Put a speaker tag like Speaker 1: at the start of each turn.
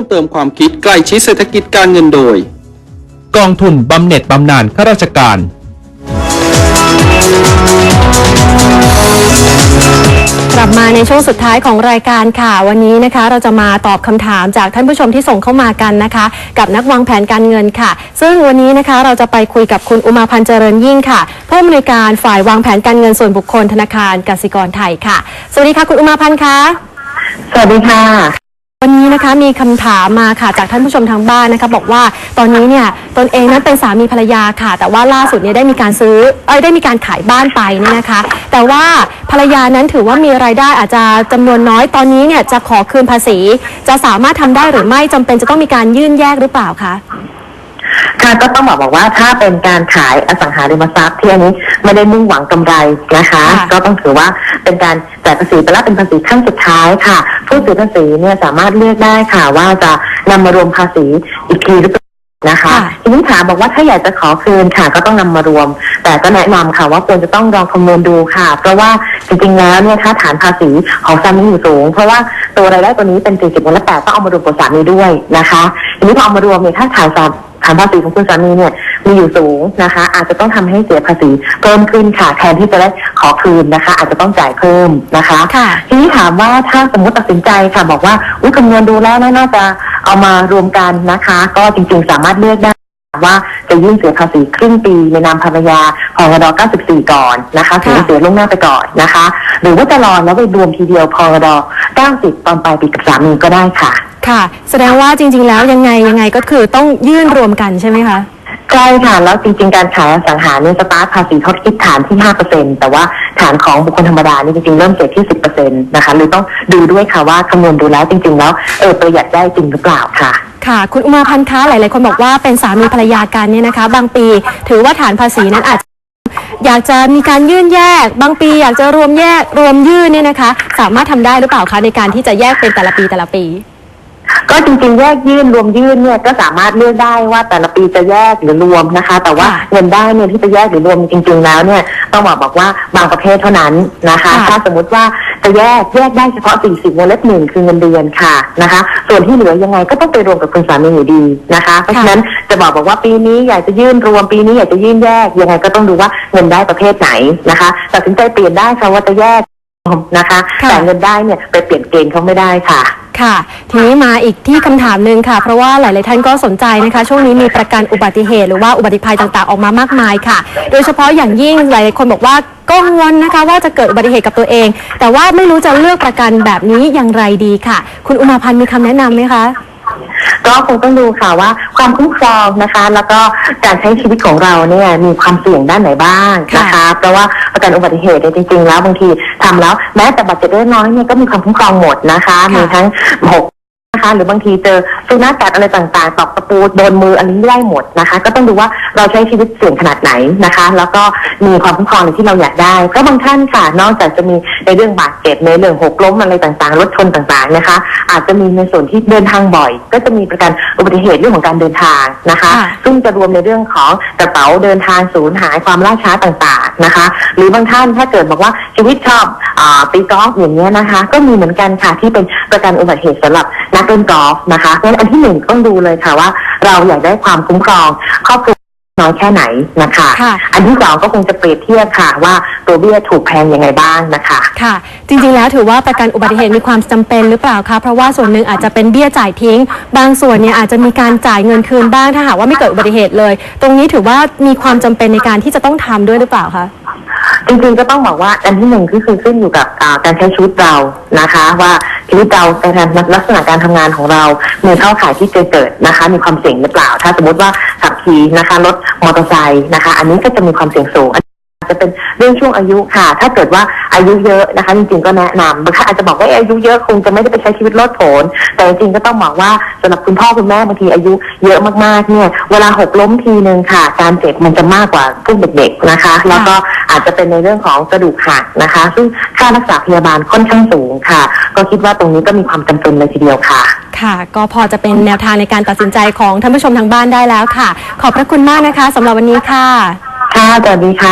Speaker 1: วมเติมความคิดใกล้ชิดเศรษฐกิจการเงินโดย
Speaker 2: กองทุนบำเหน็จบำนาญข้าราชการ
Speaker 3: กลับมาในช่วงสุดท้ายของรายการค่ะ วันนี้นะคะ เราจะมาตอบคำถามจากท่านผู้ชมที่ส่งเข้ามากันนะคะ กับนักวางแผนการเงินค่ะ ซึ่งวันนี้นะคะเราจะไปคุยกับคุณอุมาพันธ์เจริญยิ่งค่ะผู้อำนวยการฝ่ายวางแผนการเงินส่วนบุคคลธนาคารกสิกรไทยค่ะ สวัสดีค่ะคุณอุมาพันธ์คะ
Speaker 4: สวัสดีค่ะ
Speaker 3: วันนี้นะคะมีคำถามมาค่ะจากท่านผู้ชมทางบ้านนะคะบอกว่าตอนนี้เนี่ยตนเองนั้นเป็นสามีภรรยาค่ะ แต่ว่าล่าสุดเนี่ยได้มีการซื้อเอ้ยได้มีการขายบ้านไปเนี่ยนะคะ แต่ว่าภรรยานั้นถือว่ามีรายได้อาจจะจำนวนน้อยตอนนี้เนี่ยจะขอคืนภาษี จะสามารถทำได้หรือไม่จำเป็นจะต้องมีการยื่นแยกหรือเปล่าคะะ
Speaker 4: ก็ต้องบอกบอกว่าถ้าเป็นการขายอสังหาริมทรัพย์ที่อันนี้ไม่ได้มุ่งหวังกำไรนะคะ
Speaker 3: ค่ะ
Speaker 4: ก็ต้องถือว่าเป็นการจ่ายภาษีไปแล้วเป็นภาษีขั้นสุดท้ายค่ะ ผู้เสียภาษีเนี่ยสามารถเลือกได้ค่ะ ว่าจะนำมารวมภาษีอีกทีหรือเปล่านะคะ
Speaker 3: ค่ะ
Speaker 4: ทีนี้ถามบอกว่าถ้าอยากจะขอคืนค่ะ ก็ต้องนำมารวม แต่ก็แนะนำค่ะว่าควรจะต้องลองคำนวณดูค่ะ เพราะว่าจริงๆแล้วเนี่ยถ้าฐานภาษีของสามีอยู่สูง เพราะว่าตัวรายได้ตัวนี้เป็น40วันละ8ต้องเอามารวมกับสามีด้วยนะคะทีนี้พอเอามารวมเนี่ยถ้าฐานสาม ฐานภาษีของคุณสามีเนี่ยมีอยู่สูงนะคะ อาจจะต้องทำให้เสียภาษีเพิ่มขึ้นค่ะแทนที่จะได้ขอคืนนะคะ อาจจะต้องจ่ายเพิ่มนะคะ
Speaker 3: ค่ะ
Speaker 4: ทีนี้ถามว่าถ้าสมมติตัดสินใจค่ะบอกว่าอุ้ยคำนวณดูแล้วน่าจะเอามารวมกันนะคะ ก็จริงๆสามารถเลือกได้ว่าจะยื่นเสียภาษีครึ่งปีในนามภรรยาพรด94 ก่อนนะคะเสีย
Speaker 3: ค่ะ
Speaker 4: เสียล่วงหน้าไปก่อนนะคะ หรือว่าจะรอแล้วไปรวมทีเดียวพรด90 ตอนปลายปีกับสามีก็ได้ค่ะ
Speaker 3: ค่ะ แสดงว่าจริง ๆ แล้วยังไงยังไงก็คือต้องยื่นรวมกันใช่ไหมคะ
Speaker 4: ใช่ค่ะแล้วจริง ๆ การขายอสังหาเนี่ยสตาร์ทภาษีเขาคิดฐานที่5%แต่ว่าฐานของบุคคลธรรมดานี่จริงๆเริ่มเสียที่10%นะคะหรือต้องดูด้วยค่ะว่าคำนวณดูแล้วจริง ๆ แล้วเออประหยัดได้จริงหรือเปล่าค่ะ
Speaker 3: ค่ะ คุณอุมาพันธ์คะหลายๆคนบอกว่าเป็นสามีภรรยากันเนี่ยนะคะ บางปีถือว่าฐานภาษีนั้นอาจจะอยากจะมีการยื่นแยก บางปีอยากจะรวมแยกรวมยื่นเนี่ยนะคะ สามารถทำได้หรือเปล่าคะในการที่จะแยกเป็นแต่ละปีแต่ละปี
Speaker 4: ก็จริงๆแยกยื่นรวมยื่นเนี่ยก็สามารถเลือกได้ว่าแต่ละปีจะแยกหรือรวมนะคะ แต่ว่า
Speaker 3: ค่ะ
Speaker 4: เงินได้เนี่ยที่จะแยกหรือรวมจริง ๆ แล้วเนี่ยต้องบอกบอกว่าบางประเภทเท่านั้นนะคะ
Speaker 3: ค่ะ
Speaker 4: ถ้าสมมติว่าจะแยกแยกได้เฉพาะ 40วงเล็บหนึ่งคือเงินเดือนค่ะนะคะ ส่วนที่เหลือยังไงก็ต้องไปรวมกับคุณสามีอยู่ดีนะคะ เพราะฉะนั้นจะบอกบอกว่าปีนี้อยากจะยื่นรวมปีนี้อยากจะยื่นแยกยังไงก็ต้องดูว่าเงินได้ประเภทไหนนะคะตัดสินใจเปลี่ยนได้ค่ะว่าจะแยกนะคะ
Speaker 3: ค่ะ
Speaker 4: แต่เงินได้เนี่ยไปเปลี่ยนเกณฑ์เขาไม่ได้ค่ะ
Speaker 3: ค่ะ ทีนี้มาอีกที่คำถามหนึ่งค่ะ เพราะว่าหลาย ๆ ท่านก็สนใจนะคะ ช่วงนี้มีประกันอุบัติเหตุ หรือว่าอุบัติภัยต่าง ๆ ออกมามากมายค่ะ โดยเฉพาะอย่างยิ่งหลาย ๆ คนบอกว่ากังวลนะคะ ว่าจะเกิดอุบัติเหตุกับตัวเอง แต่ว่าไม่รู้จะเลือกประกันแบบนี้อย่างไรดีค่ะ คุณอุมาพันธ์มีคำแนะนำไหมคะ
Speaker 4: ก็คงต้องดูค่ะว่าความคุ้มครองนะคะ แล้วก็การใช้ชีวิตของเราเนี่ยมีความเสี่ยงด้านไหนบ้างนะคะเพราะว่าประกันอุบัติเหตุเนี่ยจริงๆ แล้วบางทีทำแล้วแม้แต่บาดเจ็บเล็กน้อยเนี่ยก็มีความคุ้มครองหมดนะคะมีทั้งหก นะคะหรือบางทีเจอสุนัขกัดอะไรต่างๆตอกตะปูโดนมืออันนี้ได้หมดนะคะ ก็ต้องดูว่าเราใช้ชีวิตเสี่ยงขนาดไหนนะคะ แล้วก็มีความคุ้มครองในที่เราอยากได้เพราะบางท่านค่ะนอกจากจะมีในเรื่องบาดเจ็บในเรื่องหกล้มอะไรต่างๆรถชนต่างๆนะคะ อาจจะมีในส่วนที่เดินทางบ่อย ก็จะมีประกันอุบัติเหตุเรื่องของการเดินทางนะคะ
Speaker 3: ค่ะ
Speaker 4: ซึ่งจะรวมในเรื่องของกระเป๋าเดินทางสูญหายความล่าช้าต่างๆนะคะ หรือบางท่านถ้าเกิดบอกว่าชีวิตชอบอาตีกอล์ฟอย่างเงี้ยนะคะ ก็มีเหมือนกันค่ะที่เป็นประกันอุบัติเหตุสำหรับนักเล่นกอล์ฟนะคะเพราะฉะนั้นอันที่หนึ่งต้องดูเลยค่ะว่า เราอยากได้ความคุ้มครองครอบครัวน้อยแค่ไหนนะคะ
Speaker 3: ค่ะ
Speaker 4: อันที่สองก็คงจะเปรียบเทียบค่ะว่าตัวเบี้ยถูกแพงยังไงบ้างนะคะ
Speaker 3: ค่ะ จริงๆแล้วถือว่าประกันอุบัติเหตุมีความจำเป็นหรือเปล่าคะเพราะว่าส่วนหนึ่งอาจจะเป็นเบี้ยจ่ายทิ้ง บางส่วนเนี่ยอาจจะมีการจ่ายเงินคืนบ้างถ้าหากว่าไม่เกิดอุบัติเหตุเลย ตรงนี้ถือว่ามีความจำเป็นในการที่จะต้องทำด้วยหรือเปล่าคะ
Speaker 4: จริงๆก็ต้องบอกว่าอันที่หนึ่งก็คือขึ้นอยู่กับการใช้ชีวิตเรานะคะ ว่าชีวิตเราการลักษณะการทำงานของเรามีเข้าข่ายที่จะเกิดนะคะ มีความเสี่ยงหรือเปล่า ถ้าสมมติว่าขับขี่นะคะรถมอเตอร์ไซค์นะคะ อันนี้ก็จะมีความเสี่ยงสูงอาจจะเป็นเรื่องช่วงอายุค่ะ ถ้าเกิดว่าอายุเยอะนะคะ จริงๆก็แนะนำบางท่านอาจจะบอกว่าอายุเยอะคงจะไม่ได้ไปใช้ชีวิตโลดโผนแต่จริงๆก็ต้องบอกว่าสำหรับคุณพ่อคุณแม่บางทีอายุเยอะมากๆเนี่ย เวลาหกล้มทีนึงค่ะ การเจ็บมันจะมากกว่าพวกเด็กๆนะคะ แล้วก็ อาจจะเป็นในเรื่องของกระดูกหักนะคะ ซึ่งค่ารักษาพยาบาลค่อนข้างสูงค่ะ ก็คิดว่าตรงนี้ก็มีความจำเป็นเลยทีเดียวค่ะ
Speaker 3: ค่ะ ก็พอจะเป็นแนวทางในการตัดสินใจของท่านผู้ชมทางบ้านได้แล้วค่ะ ขอบพระคุณมากนะคะสำหรับวันนี้ค่ะ
Speaker 4: ค่ะสวัสดีค่ะ